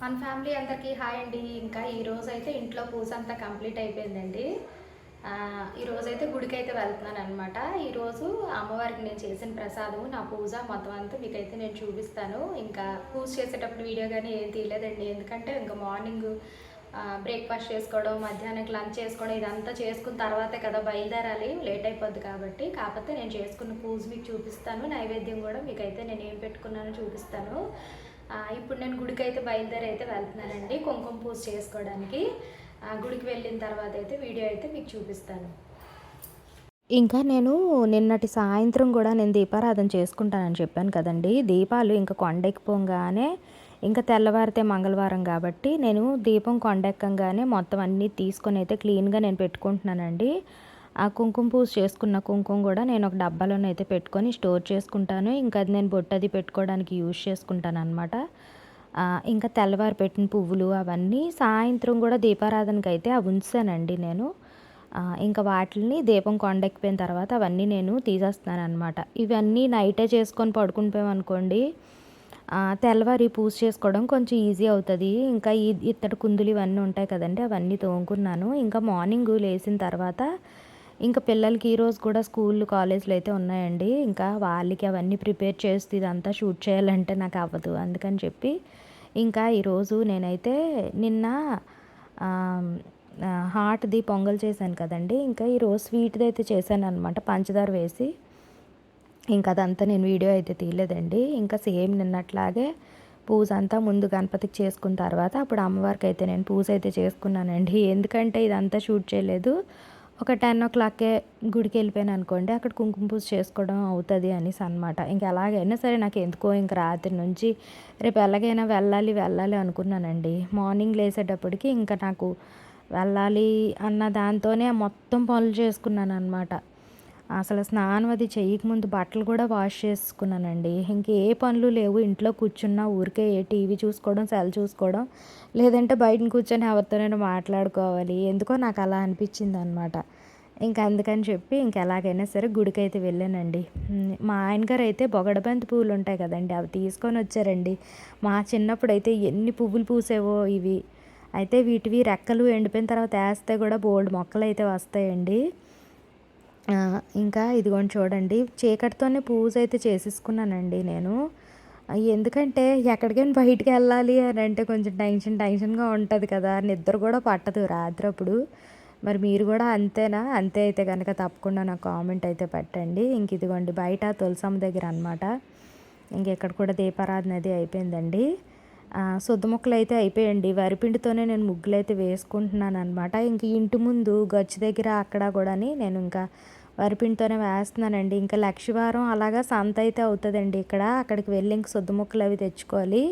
మన ఫ్యామిలీ అందరికీ హాయ్ అండి. ఇంకా ఈరోజు అయితే ఇంట్లో పూజ అంతా కంప్లీట్ అయిపోయిందండి. ఈరోజైతే అయితే గుడికి అయితే వెళ్తున్నాను అనమాట ఈరోజు అమ్మవారికి నేను చేసిన ప్రసాదం నా పూజ మొత్తం అంతా మీకైతే నేను చూపిస్తాను. ఇంకా పూజ చేసేటప్పుడు వీడియో కానీ ఏం తీయలేదండి. ఎందుకంటే ఇంకా మార్నింగ్ బ్రేక్ఫాస్ట్ చేసుకోవడం మధ్యాహ్నం లంచ్ చేసుకోవడం ఇదంతా చేసుకున్న తర్వాతే కదా బయలుదేరాలి. లేట్ అయిపోద్ది కాబట్టి. కాకపోతే నేను చేసుకున్న పూజ మీకు చూపిస్తాను. నైవేద్యం కూడా మీకైతే నేను ఏం పెట్టుకున్నానో చూపిస్తాను. ఇప్పుడు నేను గుడికి అయితే బయలుదేరి అయితే వెళ్తున్నానండి కుంకుమ పూజ చేసుకోవడానికి. ఆ, గుడికి వెళ్ళిన తర్వాత అయితే వీడియో అయితే మీకు చూపిస్తాను. ఇంకా నేను నిన్నటి సాయంత్రం కూడా నేను దీపారాధన చేసుకుంటానని చెప్పాను కదండి. దీపాలు ఇంకా కొండెక్కిపోగానే ఇంకా తెల్లవారితే మంగళవారం కాబట్టి నేను దీపం కొండెక్కంగానే మొత్తం అన్నీ తీసుకొని అయితే క్లీన్గా నేను పెట్టుకుంటున్నానండి. ఆ కుంకుమ పూజ చేసుకున్న కుంకుమ కూడా నేను ఒక డబ్బాలోనే అయితే పెట్టుకొని స్టోర్ చేసుకుంటాను. ఇంకా అది నేను బొట్టది పెట్టుకోవడానికి యూజ్ చేసుకుంటాను అనమాట ఇంకా తెల్లవారు పెట్టిన పువ్వులు అవన్నీ సాయంత్రం కూడా దీపారాధనకి అయితే అవి ఉంచానండి నేను. ఇంకా వాటిని దీపం కొండెక్కిపోయిన తర్వాత అవన్నీ నేను తీసేస్తున్నాను అనమాట ఇవన్నీ నైటే చేసుకొని పడుకుని పోయామనుకోండి తెల్లవారి పూజ చేసుకోవడం కొంచెం ఈజీ అవుతుంది. ఇంకా ఈ ఇత్తడి కుందులు ఇవన్నీ ఉంటాయి కదండి అవన్నీ తోముకున్నాను. ఇంకా మార్నింగ్ లేచిన తర్వాత ఇంకా పిల్లలకి ఈరోజు కూడా స్కూల్ కాలేజీలు అయితే ఉన్నాయండి. ఇంకా వాళ్ళకి అవన్నీ ప్రిపేర్ చేస్తూ ఇదంతా షూట్ చేయాలంటే నాకు అవ్వదు. అందుకని చెప్పి ఇంకా ఈరోజు నేనైతే నిన్న హార్ట్ది హాట్ది పొంగల్ చేశాను కదండి. ఇంకా ఈరోజు స్వీట్ది అయితే చేశాను అనమాట పంచదార వేసి ఇంకా అదంతా నేను వీడియో అయితే తీయలేదండి. ఇంకా సేమ్ నిన్నట్లాగే పూజ అంతా ముందు గణపతికి చేసుకున్న తర్వాత అప్పుడు అమ్మవారికి అయితే నేను పూజ అయితే చేసుకున్నానండి. ఎందుకంటే ఇదంతా షూట్ చేయలేదు. ఒక టెన్ ఓ క్లాక్కే గుడికి వెళ్ళిపోయాను అనుకోండి అక్కడ కుంకుమ పూజ చేసుకోవడం అవుతుంది అనేసి అనమాట ఇంకా ఎలాగైనా సరే నాకు ఎందుకో ఇంక రాత్రి నుంచి రేపు ఎలాగైనా వెళ్ళాలి వెళ్ళాలి అనుకున్నానండి. మార్నింగ్ లేసేటప్పటికి ఇంకా నాకు వెళ్ళాలి అన్న దాంతోనే మొత్తం పనులు చేసుకున్నాను అనమాట అసలు స్నానం అది చేయకముందు బట్టలు కూడా వాష్ చేసుకున్నానండి. ఇంకే ఏ పనులు లేవు. ఇంట్లో కూర్చున్నా ఊరికే ఏ టీవీ చూసుకోవడం సెల్ చూసుకోవడం లేదంటే బయట కూర్చొని ఎవరితోనైనా మాట్లాడుకోవాలి. ఎందుకో నాకు అలా అనిపించింది అనమాట ఇంకా అందుకని చెప్పి ఇంకెలాగైనా సరే గుడికి అయితే వెళ్ళానండి మా ఆయన గారు అయితే బొగడబంతి పువ్వులు ఉంటాయి కదండి అవి తీసుకొని వచ్చారండి. మా చిన్నప్పుడు అయితే ఎన్ని పువ్వులు పూసేవో ఇవి. అయితే వీటివి రెక్కలు ఎండిపోయిన తర్వాత వేస్తే కూడా బోల్డ్ మొక్కలు అయితే వస్తాయండి. ఇంకా ఇదిగోండి చూడండి చీకటితోనే పూజ అయితే చేసేసుకున్నానండి నేను. ఎందుకంటే ఎక్కడికైనా బయటికి వెళ్ళాలి అని అంటే కొంచెం టెన్షన్ టెన్షన్గా ఉంటుంది కదా నిద్ర కూడా పట్టదు రాత్రి అప్పుడు మరి మీరు కూడా అంతేనా? అంతే అయితే కనుక తప్పకుండా నాకు కామెంట్ అయితే పెట్టండి. ఇంక ఇదిగోండి బయట తులసమ్మ దగ్గర అనమాట ఇంక ఇక్కడ కూడా దీపారాధన అది అయిపోయిందండి. ఆ, శుద్ధ ముక్కలు అయితే అయిపోయండి వరిపిండితోనే నేను ముగ్గులు అయితే వేసుకుంటున్నాను అనమాట ఇంక ఇంటి ముందు గచ్చు దగ్గర అక్కడ కూడాని నేను ఇంకా వరిపిండితోనే వేస్తున్నానండి. ఇంకా లక్షవారం అలాగా సంత అయితే అవుతుందండి ఇక్కడ. అక్కడికి వెళ్ళి ఇంక సొద్దు ముక్కలు అవి తెచ్చుకోవాలి.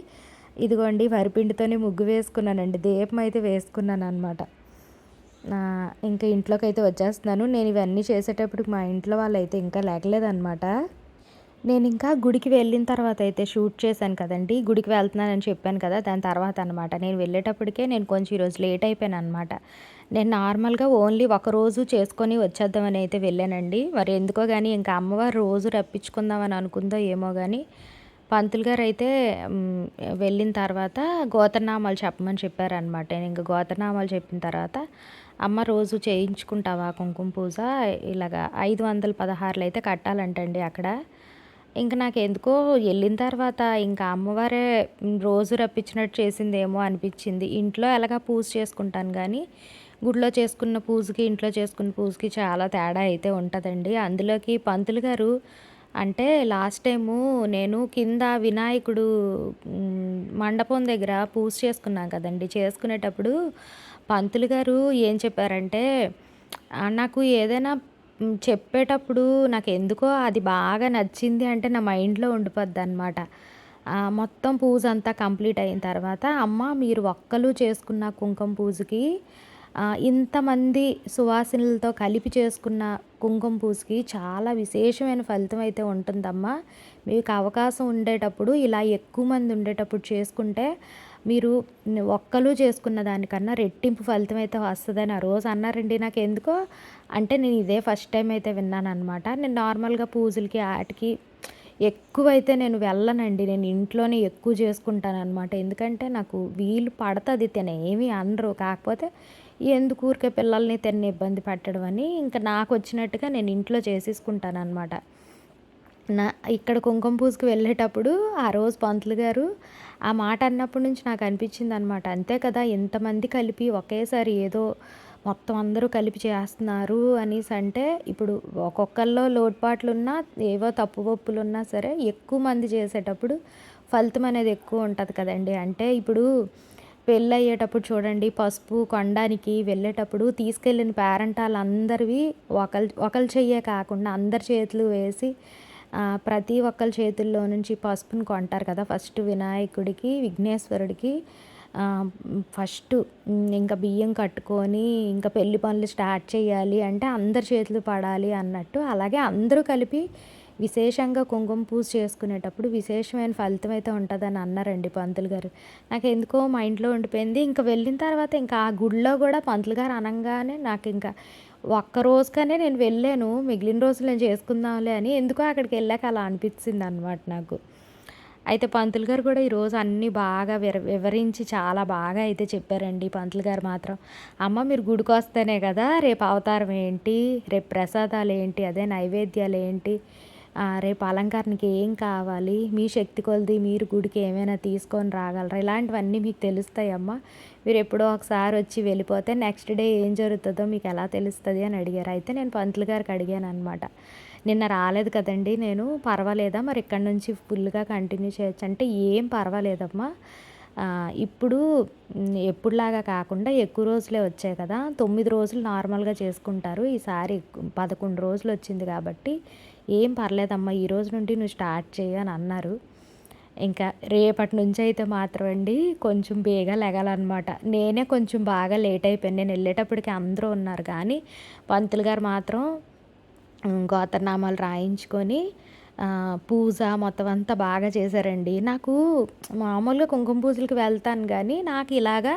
ఇదిగోండి వరిపిండితోనే ముగ్గు వేసుకున్నానండి. దీపం అయితే వేసుకున్నాను అనమాట ఇంకా ఇంట్లోకి అయితే వచ్చేస్తున్నాను. నేను ఇవన్నీ చేసేటప్పుడు మా ఇంట్లో వాళ్ళు అయితే ఇంకా లేకలేదన్నమాట. నేను ఇంకా గుడికి వెళ్ళిన తర్వాత అయితే షూట్ చేశాను కదండి. గుడికి వెళ్తున్నానని చెప్పాను కదా దాని తర్వాత అనమాట నేను వెళ్ళేటప్పటికే నేను కొంచెం ఈరోజు లేట్ అయిపోయాను అనమాట నేను నార్మల్గా ఓన్లీ ఒక రోజు చేసుకొని వచ్చేద్దామని అయితే వెళ్ళానండి. మరి ఎందుకో కానీ ఇంకా అమ్మవారు రోజు రప్పించుకుందామని అనుకుందో ఏమో కానీ పంతులు గారు అయితే వెళ్ళిన తర్వాత గోతనామాలు చెప్పమని చెప్పారనమాట నేను ఇంకా గోతనామాలు చెప్పిన తర్వాత అమ్మ రోజు చేయించుకుంటావా కుంకుమ పూజ? ఇలాగా ఐదు వందల పదహారులు అయితే కట్టాలంటండి అక్కడ. ఇంకా నాకు ఎందుకో వెళ్ళిన తర్వాత ఇంకా అమ్మవారే రోజు రప్పించినట్టు చేసిందేమో అనిపించింది. ఇంట్లో ఎలాగా పూజ చేసుకుంటాను కానీ గుడిలో చేసుకున్న పూజకి ఇంట్లో చేసుకున్న పూజకి చాలా తేడా అయితే ఉంటుందండి. అందులోకి పంతులు గారు అంటే లాస్ట్ టైము నేను కింద వినాయకుడు మండపం దగ్గర పూజ చేసుకున్నాం కదండి. చేసుకునేటప్పుడు పంతులు గారు ఏం చెప్పారంటే నాకు ఏదైనా చెప్పేటప్పుడు నాకు ఎందుకో అది బాగా నచ్చింది అంటే నా మైండ్లో ఉండిపోద్ది అనమాట మొత్తం పూజ అంతా కంప్లీట్ అయిన తర్వాత అమ్మ మీరు ఒక్కలు చేసుకున్న కుంకుమ పూజకి ఇంతమంది సువాసనలతో కలిపి చేసుకున్న కుంకుమ పూజకి చాలా విశేషమైన ఫలితం అయితే ఉంటుందమ్మా. మీకు అవకాశం ఉండేటప్పుడు ఇలా ఎక్కువ మంది ఉండేటప్పుడు చేసుకుంటే మీరు ఒక్కలు చేసుకున్న దానికన్నా రెట్టింపు ఫలితం అయితే వస్తుందని ఆ రోజు అన్నారండి. నాకు ఎందుకో అంటే నేను ఇదే ఫస్ట్ టైం అయితే విన్నాను అనమాట నేను నార్మల్గా పూజలకి వాటికి ఎక్కువైతే నేను వెళ్ళనండి. నేను ఇంట్లోనే ఎక్కువ చేసుకుంటాను అనమాట ఎందుకంటే నాకు వీలు పడుతుంది తిన ఏమీ అనరు కాకపోతే ఎందుకు ఊరికే పిల్లల్ని తిన్న ఇబ్బంది పెట్టడం అని ఇంకా నాకు వచ్చినట్టుగా నేను ఇంట్లో చేసేసుకుంటాను అనమాట నా ఇక్కడ కుంకుమ పూజకి వెళ్ళేటప్పుడు ఆ రోజు పంతులు గారు ఆ మాట అన్నప్పటి నుంచి నాకు అనిపించింది అనమాట అంతే కదా ఎంతమంది కలిపి ఒకేసారి ఏదో మొత్తం అందరూ కలిపి చేస్తున్నారు అనేసి అంటే ఇప్పుడు ఒక్కొక్కరిలో లోటుపాట్లున్నా ఏవో తప్పు ఒప్పులు ఉన్నా సరే ఎక్కువ మంది చేసేటప్పుడు ఫలితం అనేది ఎక్కువ ఉంటుంది కదండి. అంటే ఇప్పుడు పెళ్ళి అయ్యేటప్పుడు చూడండి పసుపు కొనడానికి వెళ్ళేటప్పుడు తీసుకెళ్ళిన పేరెంటాలు అందరివి ఒకళ్ళు ఒకళ్ళు చెయ్యే కాకుండా అందరి చేతులు వేసి ప్రతి ఒక్కరి చేతుల్లో నుంచి పసుపుని కొంటారు కదా. ఫస్ట్ వినాయకుడికి విఘ్నేశ్వరుడికి ఫస్ట్ ఇంకా బియ్యం కట్టుకొని ఇంకా పెళ్ళి పనులు స్టార్ట్ చేయాలి అంటే అందరి చేతులు పడాలి అన్నట్టు. అలాగే అందరూ కలిపి విశేషంగా కుంకుమ పూజ చేసుకునేటప్పుడు విశేషమైన ఫలితం అయితే ఉంటుందని అన్నారండి పంతులు గారు. నాకు ఎందుకో మైండ్లో ఉండిపోయింది. ఇంకా వెళ్ళిన తర్వాత ఇంకా ఆ గుడిలో కూడా పంతులు గారు అనగానే నాకు ఇంకా ఒక్క రోజుకనే నేను వెళ్ళాను. మిగిలిన రోజులు నేను చేసుకుందాంలే అని ఎందుకో అక్కడికి వెళ్ళాక అలా అనిపించింది అనమాట నాకు. అయితే పంతులు గారు కూడా ఈరోజు అన్నీ బాగా విర వివరించి చాలా బాగా అయితే చెప్పారండి పంతులు గారు మాత్రం. అమ్మ మీరు గుడికి వస్తేనే కదా రేపు అవతారం ఏంటి? రేపు ప్రసాదాలు ఏంటి? అదే నైవేద్యాలు ఏంటి? రేపు అలంకరణకి ఏం కావాలి? మీ శక్తి కొలది మీరు గుడికి ఏమైనా తీసుకొని రాగలరా? ఇలాంటివన్నీ మీకు తెలుస్తాయమ్మా. మీరు ఎప్పుడో ఒకసారి వచ్చి వెళ్ళిపోతే నెక్స్ట్ డే ఏం జరుగుతుందో మీకు ఎలా తెలుస్తుంది అని అడిగారు. అయితే నేను పంతులు గారికి అడిగాను అనమాట నిన్న రాలేదు కదండి నేను పర్వాలేదా? మరి ఇక్కడ నుంచి ఫుల్గా కంటిన్యూ చేయొచ్చు. అంటే ఏం పర్వాలేదమ్మా. ఇప్పుడు ఎప్పుడులాగా కాకుండా ఎక్కువ రోజులే వచ్చాయి కదా. తొమ్మిది రోజులు నార్మల్గా చేసుకుంటారు. ఈసారి పదకొండు రోజులు వచ్చింది కాబట్టి ఏం పర్లేదమ్మా ఈ రోజు నుండి నువ్వు స్టార్ట్ చేయి అని అన్నారు. ఇంకా రేపటి నుంచి అయితే మాత్రం అండి కొంచెం బేగా లెగాలన్నమాట. నేనే కొంచెం బాగా లేట్ అయిపోయాను. నేను వెళ్ళేటప్పటికి అందరూ ఉన్నారు కానీ పంతులు గారు మాత్రం గోతర్నామాలు గోత్రనామాలు రాయించుకొని పూజ మొత్తం అంతా బాగా చేశారండి. నాకు మామూలుగా కుంకుమ పూజలకు వెళ్తాను కానీ నాకు ఇలాగా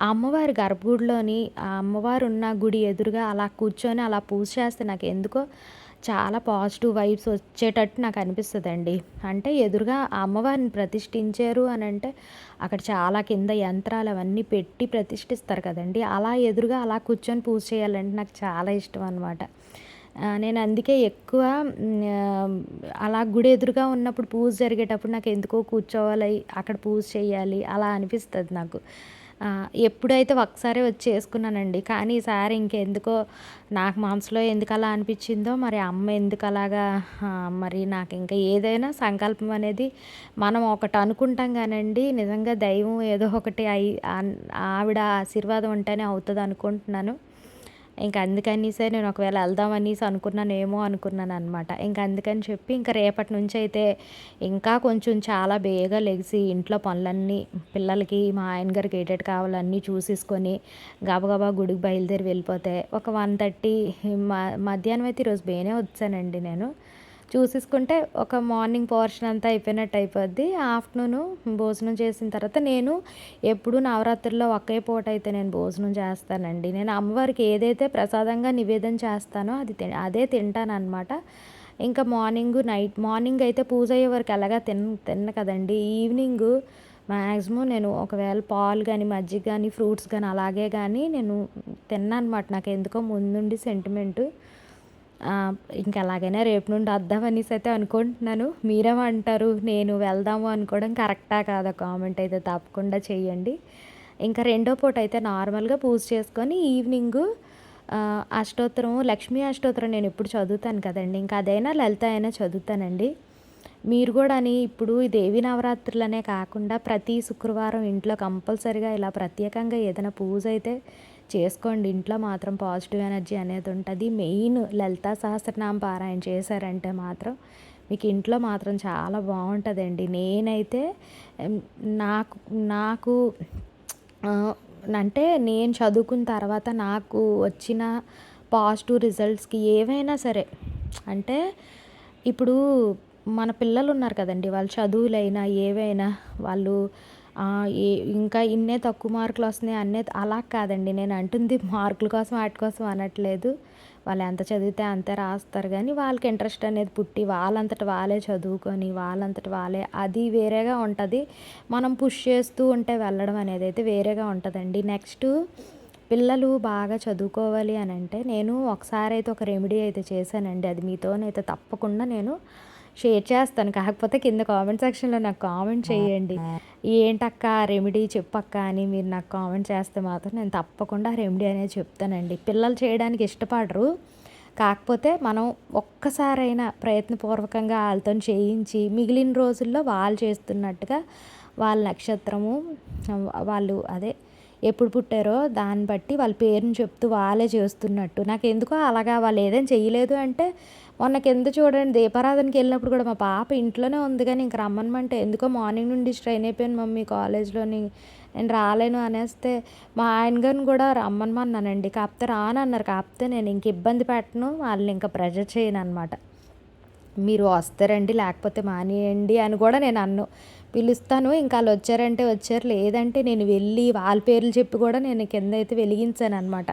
ఆ అమ్మవారి గర్భగుడిలోని ఆ అమ్మవారు ఉన్న గుడి ఎదురుగా అలా కూర్చొని అలా పూజ చేస్తే నాకు ఎందుకో చాలా పాజిటివ్ వైబ్స్ వచ్చేటట్టు నాకు అనిపిస్తుందండి. అంటే ఎదురుగా అమ్మవారిని ప్రతిష్ఠించారు అని అంటే అక్కడ చాలా కింద యంత్రాలు అవన్నీ పెట్టి ప్రతిష్ఠిస్తారు కదండి. అలా ఎదురుగా అలా కూర్చొని పూజ చేయాలంటే నాకు చాలా ఇష్టం అనమాట నేను అందుకే ఎక్కువ అలా గుడి ఎదురుగా ఉన్నప్పుడు పూజ జరిగేటప్పుడు నాకు ఎందుకో కూర్చోవాలి అక్కడ పూజ చేయాలి అలా అనిపిస్తుంది నాకు. ఎప్పుడైతే ఒకసారి వచ్చి చేసుకున్నానండి కానీ ఈసారి ఇంకెందుకో నాకు మనసులో ఎందుకు అలా అనిపించిందో మరి అమ్మ ఎందుకు అలాగా మరి నాకు ఇంకా ఏదైనా సంకల్పం అనేది మనం ఒకటి అనుకుంటాం కానండి నిజంగా దైవం ఏదో ఒకటి అయి ఆవిడ ఆశీర్వాదం ఉంటేనే అవుతుంది అనుకుంటున్నాను. ఇంకా అందుకని సరే నేను ఒకవేళ వెళ్దామనేసి అనుకున్నానేమో అనుకున్నాను అనమాట ఇంకా అందుకని చెప్పి ఇంకా రేపటి నుంచి అయితే ఇంకా కొంచెం చాలా బేగా లెగిసి ఇంట్లో పనులన్నీ పిల్లలకి మా ఆయన గారికి ఏటేటి కావాలన్నీ చూసేసుకొని గబగబా గుడికి బయలుదేరి వెళ్ళిపోతే ఒక వన్ థర్టీ మధ్యాహ్నం అయితే ఈరోజు బేనే వచ్చానండి నేను. చూసేసుకుంటే ఒక మార్నింగ్ పోర్షన్ అంతా అయిపోయినట్టు అయిపోద్ది. ఆఫ్టర్నూన్ భోజనం చేసిన తర్వాత నేను ఎప్పుడు నవరాత్రుల్లో ఒకే పూట అయితే నేను భోజనం చేస్తానండి. నేను అమ్మవారికి ఏదైతే ప్రసాదంగా నివేదన చేస్తానో అది తి- అదే తింటానమాట ఇంకా మార్నింగ్ నైట్ మార్నింగ్ అయితే పూజ అయ్యే వరకు ఎలాగా తిన్ తిన్న కదండి. ఈవినింగ్ మ్యాక్సిమం నేను ఒకవేళ పాలు కానీ మజ్జిగ కానీ ఫ్రూట్స్ కానీ అలాగే కానీ నేను తిన్నాను అనమాట నాకు ఎందుకో ముందుండి సెంటిమెంటు. ఇంకా అలాగైనా రేపు నుండి వద్దామనేసి అయితే అనుకుంటున్నాను. మీరేమంటారు నేను వెళ్దాము అనుకోవడం కరెక్టా కాదా? కామెంట్ అయితే తప్పకుండా చేయండి. ఇంకా రెండో పూట అయితే నార్మల్గా పూజ చేసుకొని ఈవినింగ్ అష్టోత్తరం లక్ష్మీ అష్టోత్తరం నేను ఎప్పుడు చదువుతాను కదండి. ఇంకా అదైనా లలిత అయినా చదువుతానండి. మీరు కూడా అని ఇప్పుడు దేవి నవరాత్రులనే కాకుండా ప్రతి శుక్రవారం ఇంట్లో కంపల్సరిగా ఇలా ప్రత్యేకంగా ఏదైనా పూజ అయితే చేసుకోండి. ఇంట్లో మాత్రం పాజిటివ్ ఎనర్జీ అనేది ఉంటుంది. మెయిన్ లలితా సహస్రనామ పారాయణ చేశారంటే మాత్రం మీకు ఇంట్లో మాత్రం చాలా బాగుంటుందండి. నేనైతే నాకు నాకు అంటే నేను చదువుకున్న తర్వాత నాకు వచ్చిన పాజిటివ్ రిజల్ట్స్కి ఏవైనా సరే అంటే ఇప్పుడు మన పిల్లలు ఉన్నారు కదండి. వాళ్ళు చదువులైనా ఏవైనా వాళ్ళు ఇంకా ఇన్నే తక్కువ మార్కులు వస్తున్నాయి అన్నే అలా కాదండి. నేను అంటుంది మార్కుల కోసం వాటి కోసం అనట్లేదు. వాళ్ళు ఎంత చదివితే అంతే రాస్తారు. కానీ వాళ్ళకి ఇంట్రెస్ట్ అనేది పుట్టి వాళ్ళంతట వాళ్ళే చదువుకొని వాళ్ళంతట వాళ్ళే అది వేరేగా ఉంటుంది. మనం పుష్ చేస్తూ ఉంటే వెళ్ళడం అనేది అయితే వేరేగా ఉంటుందండి. నెక్స్ట్ పిల్లలు బాగా చదువుకోవాలి అని అంటే నేను ఒకసారి అయితే ఒక రెమెడీ అయితే చేశానండి. అది మీతోనైతే తప్పకుండా నేను షేర్ చేస్తాను. కాకపోతే కింద కామెంట్ సెక్షన్లో నాకు కామెంట్ చేయండి. ఏంటక్క రెమెడీ చెప్పక్క అని మీరు నాకు కామెంట్ చేస్తే మాత్రం నేను తప్పకుండా రెమెడీ అనేది చెప్తానండి. పిల్లలు చేయడానికి ఇష్టపడరు. కాకపోతే మనం ఒక్కసారైనా ప్రయత్నపూర్వకంగా వాళ్ళతో చేయించి మిగిలిన రోజుల్లో వాళ్ళు చేస్తున్నట్టుగా వాళ్ళ నక్షత్రము వాళ్ళు అదే ఎప్పుడు పుట్టారో దాన్ని బట్టి వాళ్ళ పేరుని చెప్తూ వాళ్ళే చేస్తున్నట్టు. నాకు ఎందుకో అలాగా వాళ్ళు ఏదైనా చేయలేదు అంటే మొన్న కింద చూడండి దీపారాధనకి వెళ్ళినప్పుడు కూడా మా పాప ఇంట్లోనే ఉంది కానీ ఇంక రమ్మనమంటే ఎందుకో మార్నింగ్ నుండి స్ట్రైన్ అయిపోయాను మమ్మీ కాలేజ్లోని నేను రాలేను అనేస్తే మా ఆయన గారిని కూడా రమ్మనమన్నానండి. కాకపోతే రానన్నారు. కాకపోతే నేను ఇంక ఇబ్బంది పెట్టను వాళ్ళని ఇంకా ప్రెజర్ చేయను అనమాట మీరు వస్తారండి లేకపోతే మానేయండి అని కూడా నేను అన్ను. పిలుస్తాను ఇంకా వాళ్ళు వచ్చారంటే వచ్చారు. లేదంటే నేను వెళ్ళి వాళ్ళ పేర్లు చెప్పి కూడా నేను కింద అయితే వెలిగించాను అనమాట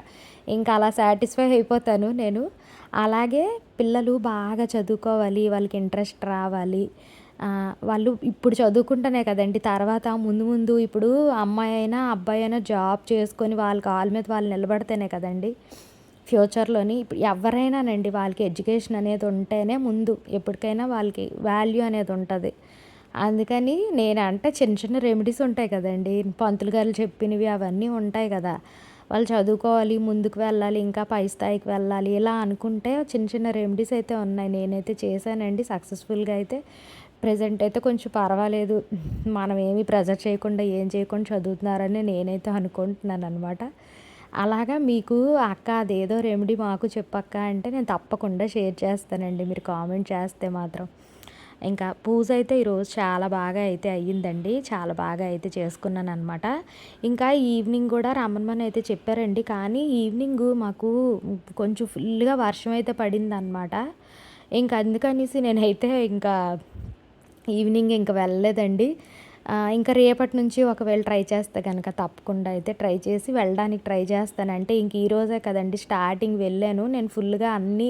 ఇంకా అలా సాటిస్ఫై అయిపోతాను నేను. అలాగే పిల్లలు బాగా చదువుకోవాలి వాళ్ళకి ఇంట్రెస్ట్ రావాలి. వాళ్ళు ఇప్పుడు చదువుకుంటేనే కదండి. తర్వాత ముందు ముందు ఇప్పుడు అమ్మాయి అయినా అబ్బాయి అయినా జాబ్ చేసుకొని వాళ్ళ కాళ్ళ మీద వాళ్ళు నిలబడితేనే కదండి. ఫ్యూచర్లోని ఇప్పుడు ఎవరైనానండి వాళ్ళకి ఎడ్యుకేషన్ అనేది ఉంటేనే ముందు ఎప్పటికైనా వాళ్ళకి వాల్యూ అనేది ఉంటుంది. అందుకని నేను అంటే చిన్న చిన్న రెమెడీస్ ఉంటాయి కదండి. పంతులు గారు చెప్పినవి అవన్నీ ఉంటాయి కదా. వాళ్ళు చదువుకోవాలి ముందుకు వెళ్ళాలి ఇంకా పై స్థాయికి వెళ్ళాలి ఇలా అనుకుంటే చిన్న చిన్న రెమెడీస్ అయితే ఉన్నాయి. నేనైతే చేశానండి. సక్సెస్ఫుల్గా అయితే ప్రజెంట్ అయితే కొంచెం పర్వాలేదు. మనం ఏమీ ప్రెజర్ చేయకుండా ఏం చేయకుండా చదువుతున్నారని నేనైతే అనుకుంటున్నాను అనమాట అలాగా మీకు అక్క అదేదో రెమెడీ మాకు చెప్పక్క అంటే నేను తప్పకుండా షేర్ చేస్తానండి. మీరు కామెంట్ చేస్తే మాత్రం. ఇంకా పూజ అయితే ఈరోజు చాలా బాగా అయితే అయ్యిందండి. చాలా బాగా అయితే చేసుకున్నాను అనమాట ఇంకా ఈవినింగ్ కూడా రమ్మని అయితే చెప్పారండి. కానీ ఈవినింగ్ మాకు కొంచెం ఫుల్గా వర్షం అయితే పడింది అనమాట ఇంకా అందుకనేసి నేనైతే ఇంకా ఈవినింగ్ ఇంకా వెళ్ళలేదండి. ఇంకా రేపటి నుంచి ఒకవేళ ట్రై చేస్తే కనుక తప్పకుండా అయితే ట్రై చేసి వెళ్ళడానికి ట్రై చేస్తాను అంటే ఇంక ఈరోజే కదండి స్టార్టింగ్ వెళ్ళాను. నేను ఫుల్గా అన్నీ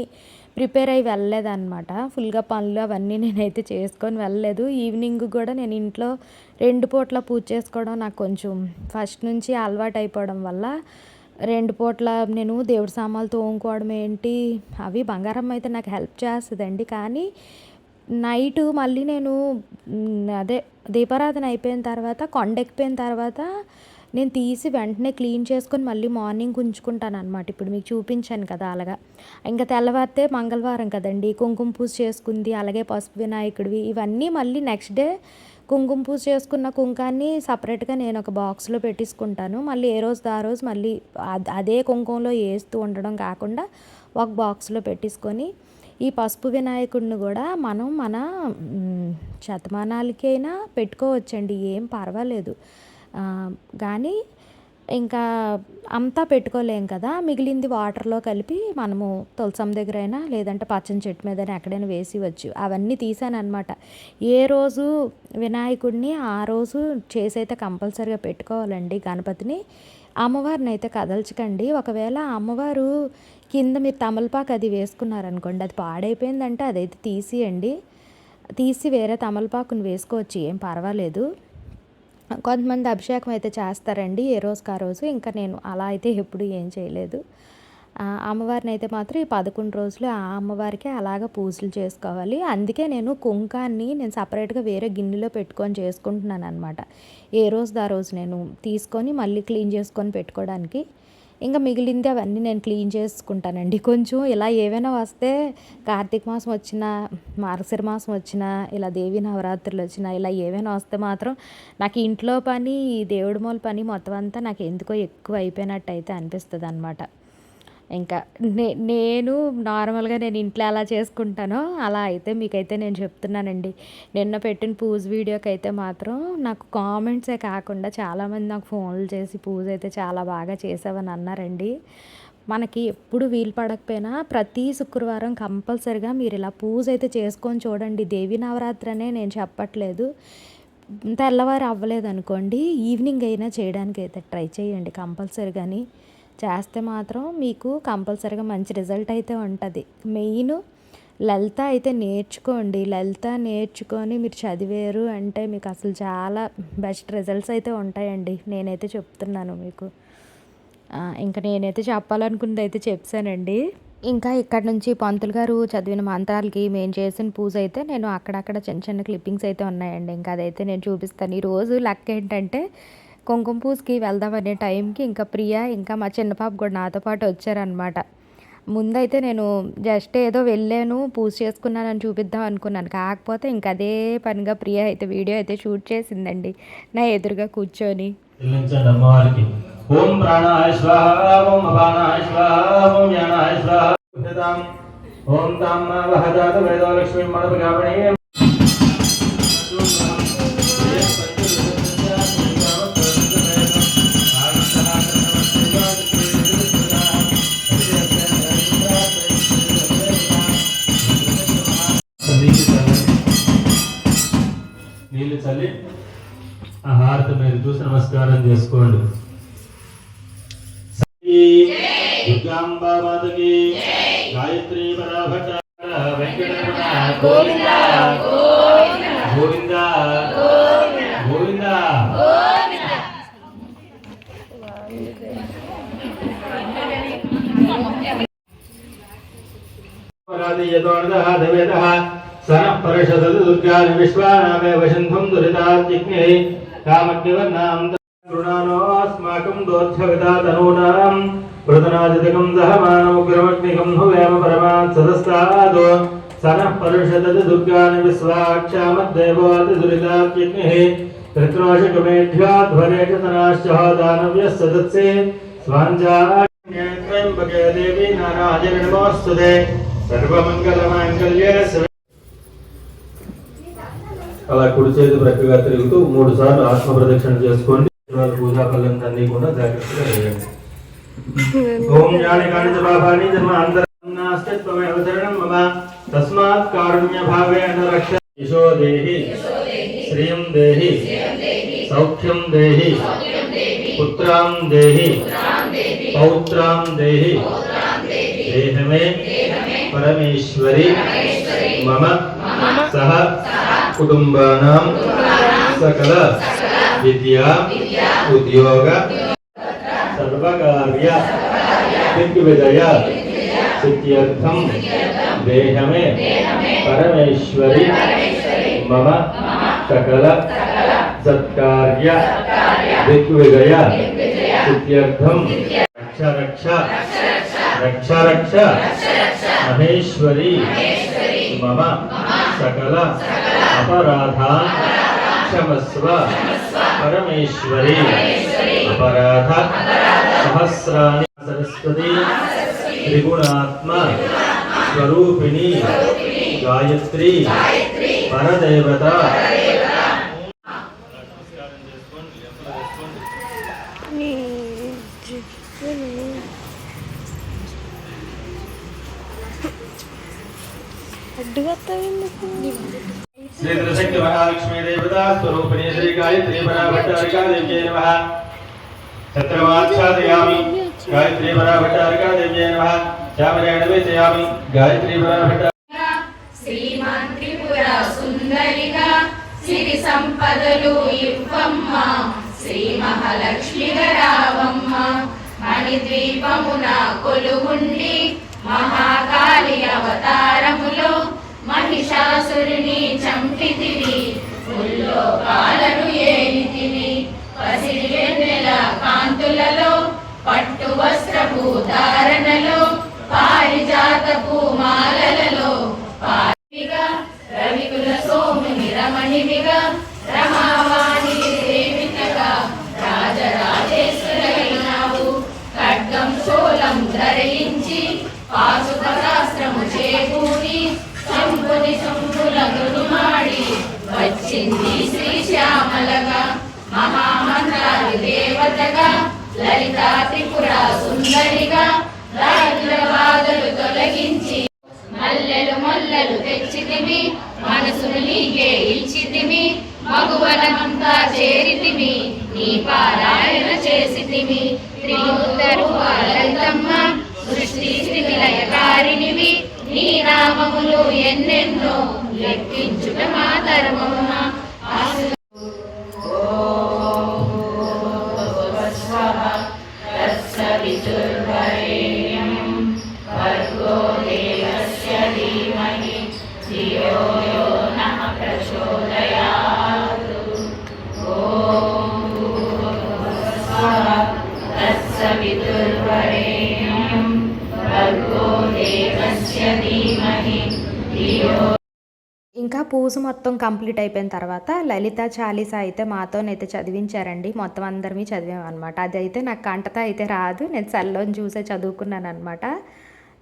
ప్రిపేర్ అయ్యి వెళ్ళలేదన్నమాట. ఫుల్గా పనులు అవన్నీ నేనైతే చేసుకొని వెళ్ళలేదు. ఈవినింగ్ కూడా నేను ఇంట్లో రెండు పూట్ల పూజ చేసుకోవడం నాకు కొంచెం ఫస్ట్ నుంచి అలవాటు అయిపోవడం వల్ల రెండు పూట్ల నేను దేవుడి సామాన్లు తోముకోవడం ఏంటి అవి బంగారం అయితే నాకు హెల్ప్ చేస్తుందండి. కానీ నైట్ మళ్ళీ నేను అదే దీపారాధన అయిపోయిన తర్వాత కొండ ఎక్కిపోయిన తర్వాత నేను తీసి వెంటనే క్లీన్ చేసుకొని మళ్ళీ మార్నింగ్ ఉంచుకుంటాను అనమాట ఇప్పుడు మీకు చూపించాను కదా అలాగా. ఇంకా తెల్లవారితే మంగళవారం కదండి. కుంకుమ పూజ చేసుకుంది అలాగే పసుపు వినాయకుడివి. ఇవన్నీ మళ్ళీ నెక్స్ట్ డే కుంకుమ పూజ చేసుకున్న కుంకాన్ని సపరేట్గా నేను ఒక బాక్స్లో పెట్టేసుకుంటాను. మళ్ళీ ఏ రోజు ఆ రోజు మళ్ళీ అదే కుంకుమలో వేస్తూ ఉండడం కాకుండా ఒక బాక్స్లో పెట్టేసుకొని ఈ పసుపు వినాయకుడిని కూడా మనం మన శతమానాలకైనా పెట్టుకోవచ్చండి. ఏం పర్వాలేదు. కానీ ఇంకా అంతా పెట్టుకోలేం కదా. మిగిలింది వాటర్లో కలిపి మనము తులసం దగ్గర అయినా లేదంటే పచ్చని చెట్టు మీద ఎక్కడైనా వేసివచ్చు అవన్నీ తీసాను అనమాట ఏ రోజు వినాయకుడిని ఆ రోజు చేసైతే కంపల్సరిగా పెట్టుకోవాలండి గణపతిని. అమ్మవారిని అయితే కదల్చకండి. ఒకవేళ అమ్మవారు కింద మీరు తమలపాకు అది వేసుకున్నారనుకోండి అది పాడైపోయిందంటే అదైతే తీసియండి. తీసి వేరే తమలపాకుని వేసుకోవచ్చు ఏం పర్వాలేదు. కొంతమంది అభిషేకం అయితే చేస్తారండి ఏ రోజుకి ఆ రోజు. ఇంకా నేను అలా అయితే ఎప్పుడు ఏం చేయలేదు. అమ్మవారిని అయితే మాత్రం ఈ పదకొండు రోజులు ఆ అమ్మవారికి అలాగ పూజలు చేసుకోవాలి. అందుకే నేను కుంకాన్ని నేను సపరేట్గా వేరే గిన్నెలో పెట్టుకొని చేసుకుంటున్నాను అనమాట ఏ రోజు ఆ రోజు నేను తీసుకొని మళ్ళీ క్లీన్ చేసుకొని పెట్టుకోవడానికి. ఇంకా మిగిలింది అవన్నీ నేను క్లీన్ చేసుకుంటానండి. కొంచెం ఇలా ఏవైనా వస్తే కార్తీక మాసం వచ్చినా మార్గశిర మాసం వచ్చినా ఇలా దేవి నవరాత్రులు వచ్చినా ఇలా ఏవైనా వస్తే మాత్రం నాకు ఇంట్లో పని దేవుడి మూల పని మొత్తం అంతా నాకు ఎందుకో ఎక్కువ అయిపోయినట్టు అయితే అనిపిస్తుంది అనమాట ఇంకా నే నేను నార్మల్గా నేను ఇంట్లో ఎలా చేసుకుంటానో అలా అయితే మీకైతే నేను చెప్తున్నానండి. నిన్న పెట్టిన పూజ వీడియోకి అయితే మాత్రం నాకు కామెంట్సే కాకుండా చాలామంది నాకు ఫోన్లు చేసి పూజ అయితే చాలా బాగా చేసావని అన్నారండి. మనకి ఎప్పుడు వీలు పడకపోయినా ప్రతి శుక్రవారం కంపల్సరిగా మీరు ఇలా పూజ అయితే చేసుకొని చూడండి. దేవి నవరాత్రి అనే నేను చెప్పట్లేదు. తెల్లవారు అవ్వలేదు అనుకోండి ఈవినింగ్ అయినా చేయడానికి అయితే ట్రై చేయండి కంపల్సరీ కానీ చేస్తే మాత్రం మీకు కంపల్సరీగా మంచి రిజల్ట్ అయితే ఉంటుంది. మెయిన్ లలిత అయితే నేర్చుకోండి. లలిత నేర్చుకొని మీరు చదివారు అంటే మీకు అసలు చాలా బెస్ట్ రిజల్ట్స్ అయితే ఉంటాయండి. నేనైతే చెప్తున్నాను మీకు. ఇంకా నేనైతే చెప్పాలనుకున్నది అయితే చెప్పానండి. ఇంకా ఇక్కడ నుంచి పంతులు గారు చదివిన మంత్రాలకి మేము చేసిన పూజ అయితే నేను అక్కడక్కడ చిన్న చిన్న క్లిప్పింగ్స్ అయితే ఉన్నాయండి. ఇంకా అదైతే నేను చూపిస్తాను. ఈ రోజు లెక్క ఏంటంటే కుంకుమ పూజకి వెళ్దామనే టైంకి ఇంకా ప్రియ ఇంకా మా చిన్న పాప కూడా నాతో పాటు వచ్చారనమాట ముందైతే నేను జస్ట్ ఏదో వెళ్ళాను పూజ చేసుకున్నానని చూపిద్దాం అనుకున్నాను. కాకపోతే ఇంకా అదే పనిగా ప్రియ అయితే వీడియో అయితే షూట్ చేసిందండి. నా ఎదురుగా కూర్చొని. ఓం ప్రాణాయ స్వాహ ఓం అపానాయ స్వాహ ఓం జ్ఞానాయ స్వాహ. ఓం తాం వహజాత చూసి నమస్కారం చేసుకోండి. దుర్గాంబా మాతకి గాయత్రి పరాభట వెంకటరమణ గోవింద గోవింద! గోవింద సనః పరిషదతు దుర్గాని విశ్వానామేవ సింధుం దురితాత్యగ్నే కామగ్నివర్ణాం తృణానోస్మాకం దోర్ధ్యవితా తనూనాం వృతనాజతకం దహమానముగ్రమగ్నికం హువేమ పరమాత్ సదస్తాదో సనః పరిషదతు దుర్గాని విశ్వాక్షామద్దేవాతి దురితాత్యగ్నే త్రిత్రోషకమేఢ్యాధ్వరేట తనాశ్చ దానవ్యः సదత్సే స్వాంజా త్రయంబకే దేవి నారాయణ నమోస్తుతే సర్వమంగళమాంగళ్యే శివ అలా కుడి చేతి ప్రక్కగా తిరుగుతూ మూడు సార్లు ఆత్మ ప్రదక్షిణ చేసుకోండి. ఇవాళ పూజా ఫలం కూడా జాగ్రత్తగా వేయండి. ఓం యాని కాని చ జన్మ అంతరాస్తి త్వమేవ మమ. తస్మాత్ కారుణ్య భావేన రక్ష యశో దేహి. దేహి. సౌఖ్యం దేహి. పుత్రాం దేహి. పౌత్రాం దేహి. దేహమే పరమేశ్వరి. మమ. సహ. కుటుంబానాం సకల విద్యా ఉద్యోగ సర్వకార్య దిగ్విజయ సిద్ధ్యర్థం దేహమే పరమేశ్వరి మమ సకల సత్కార్య దిగ్విజయ సిద్ధ్యర్థం రక్ష రక్ష రక్ష రక్ష మహేశ్వరి मम सकल। अपराधा। क्षमस्व। परमेश्वरी। अपराध। सहस्राणि। सरस्वती। त्रिगुणात्मा। स्वरूपिणी। गायत्री। परदेवता। శ్రీ త్రిశక్తి స్వరూపిణి శ్రీ ఛత్రమాచ్ఛాదయామి శ్యామరేణ వేచయామి పరాభట్ట శ్రీమాన్ త్రిపుర సుందరిగా సిరి సంపదలు ఇవ్వమ్మ శ్రీ మణిద్వీపమున మహాకాళి అవతారములో మహిషాసురుని చంపితివి ముల్లోకాలను ఏలితివి. పసిడి వెన్నెల కాంతులలో పట్టు వస్త్రపు ధారణలో పారిజాతపు మాలలలో శ్యామలగా మహామంత్రాలు దేవతగా లలిత త్రిపుర సుందరిగా రాజుల తొలగించి మల్లెలు మొల్లలు తెచ్చితిమి మనసును నీకే ఇల్చితిమి మగువనమంతా చేరితిమి నీ పారాయణ చేసితిమి. త్రిమూర్తరూప లలితమ్మ సృష్టి స్థితి లయకారినివి నీ నామములు ఎన్నెన్నో లెక్కించుట మా ధర్మమ్మ ఇలా పూజ మొత్తం కంప్లీట్ అయిపోయిన తర్వాత లలిత చాలీసా అయితే మాతోనైతే చదివించారండి. మొత్తం అందరిమీ చదివామన్నమాట. అది అయితే నాకు కంటత అయితే రాదు. నేను సెల్లోని చూసే చదువుకున్నాను అనమాట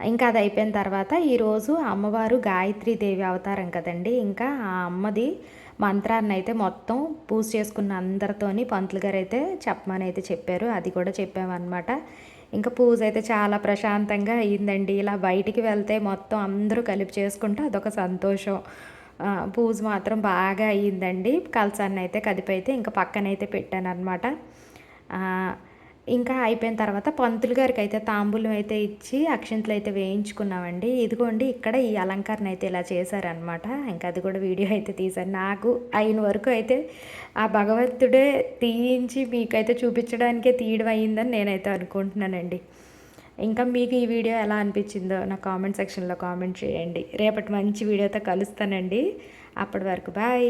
ఇంకా అది అయిపోయిన తర్వాత ఈరోజు అమ్మవారు గాయత్రి దేవి అవతారం కదండి. ఇంకా ఆ అమ్మది మంత్రాన్ని అయితే మొత్తం పూజ చేసుకున్న అందరితోని పంతులు గారు అయితే చెప్పమని అయితే చెప్పారు. అది కూడా చెప్పామన్నమాట. ఇంకా పూజ అయితే చాలా ప్రశాంతంగా అయ్యిందండి ఇలా బయటికి వెళ్తే మొత్తం అందరూ కలిపి చేసుకుంటే అదొక సంతోషం. పూజ మాత్రం బాగా అయ్యిందండి. కలసాన్ని అయితే కదిపైతే ఇంకా పక్కనైతే పెట్టాను అనమాట ఇంకా అయిపోయిన తర్వాత పంతులు గారికి అయితే తాంబూలం అయితే ఇచ్చి అక్షంతలు అయితే వేయించుకున్నామండి. ఇదిగోండి ఇక్కడ ఈ అలంకరణ అయితే ఇలా చేశారనమాట ఇంకా అది కూడా వీడియో అయితే తీశాను. నాకు అయిన వరకు అయితే ఆ భగవంతుడే తీయించి మీకైతే చూపించడానికే తీయడం అయ్యిందని నేనైతే అనుకుంటున్నానండి. ఇంకా మీకు ఈ వీడియో ఎలా అనిపించిందో నా కామెంట్ సెక్షన్లో కామెంట్ చేయండి. రేపటి మంచి వీడియోతో కలుస్తానండి. అప్పటి వరకు బాయ్.